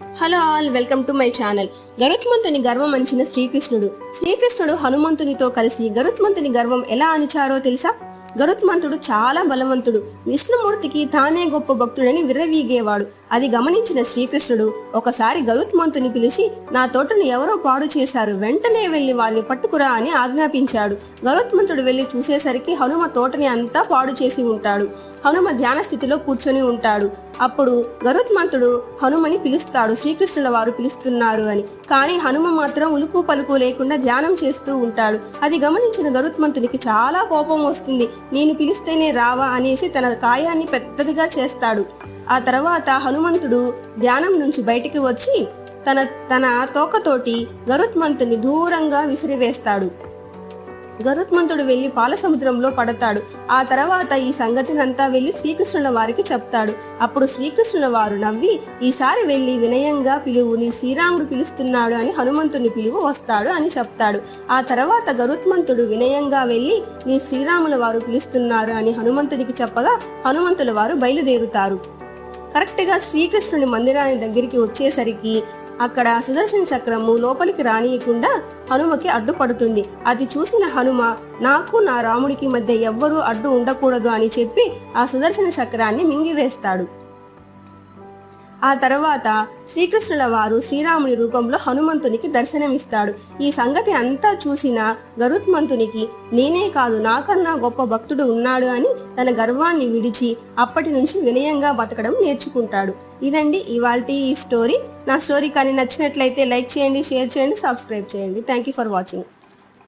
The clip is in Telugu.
Hello all welcome to my channel. గరుత్మంతుని గర్వం అంచిన శ్రీకృష్ణుడు. శ్రీకృష్ణుడు హనుమంతునితో కలిసి గరుత్మంతుని గర్వం ఎలా అనిచారో తెలుసా? గరుత్మంతుడు చాలా బలవంతుడు. విష్ణుమూర్తికి తానే గొప్ప భక్తుడని విర్రవీగేవాడు. అది గమనించిన శ్రీకృష్ణుడు ఒకసారి గరుత్మంతుని పిలిచి నా తోటను ఎవరో పాడు చేశారు వెంటనే వెళ్ళి వారిని పట్టుకురా అని ఆజ్ఞాపించాడు. గరుత్మంతుడు వెళ్ళి చూసేసరికి హనుమ తోటని అంతా పాడు చేసి ఉంటాడు. హనుమ ధ్యాన స్థితిలో కూర్చొని ఉంటాడు. అప్పుడు గరుత్మంతుడు హనుమని పిలుస్తాడు. శ్రీకృష్ణుల వారు పిలుస్తున్నారు అని. కానీ హనుమ మాత్రం ఉలుకు పలుకు లేకుండా ధ్యానం చేస్తూ ఉంటాడు. అది గమనించిన గరుత్మంతునికి చాలా కోపం వస్తుంది. నేను పిలిస్తేనే రావా అనేసి తన కాయాన్ని పెద్దదిగా చేస్తాడు. ఆ తర్వాత హనుమంతుడు ధ్యానం నుంచి బయటికి వచ్చి తన తన తోకతోటి గరుత్మంతుని దూరంగా విసిరివేస్తాడు. గరుత్మంతుడు వెళ్ళి పాలసముద్రంలో పడతాడు. ఆ తర్వాత ఈ సంగతినంతా వెళ్ళి శ్రీకృష్ణుల వారికి చెప్తాడు. అప్పుడు శ్రీకృష్ణుల వారు నవ్వి ఈసారి వెళ్ళి వినయంగా పిలువు నీ శ్రీరాముడు పిలుస్తున్నాడు అని హనుమంతుని పిలువు వస్తాడు అని చెప్తాడు. ఆ తర్వాత గరుత్మంతుడు వినయంగా వెళ్ళి నీ శ్రీరాముల వారు పిలుస్తున్నారు అని హనుమంతునికి చెప్పగా హనుమంతుల వారు బయలుదేరుతారు. కరెక్ట్గా శ్రీకృష్ణుని మందిరాన్ని దగ్గరికి వచ్చేసరికి అక్కడ సుదర్శన చక్రము లోపలికి రానియకుండా హనుమకి అడ్డుపడుతుంది అది చూసిన హనుమ నాకు నా రాముడికి మధ్య ఎవ్వరూ అడ్డు ఉండకూడదు అని చెప్పి ఆ సుదర్శన చక్రాన్ని మింగివేస్తాడు. ఆ తర్వాత శ్రీకృష్ణుల వారు శ్రీరాముని రూపంలో హనుమంతునికి దర్శనమిస్తాడు. ఈ సంగతి అంతా చూసిన గరుత్మంతునికి నేనే కాదు నాకన్నా గొప్ప భక్తుడు ఉన్నాడు అని తన గర్వాన్ని విడిచి అప్పటి నుంచి వినయంగా బతకడం నేర్చుకుంటాడు. ఇదండి ఇవాళ ఈ స్టోరీ నా స్టోరీ కానీ నచ్చినట్లయితే లైక్ చేయండి షేర్ చేయండి సబ్స్క్రైబ్ చేయండి. Thank you for watching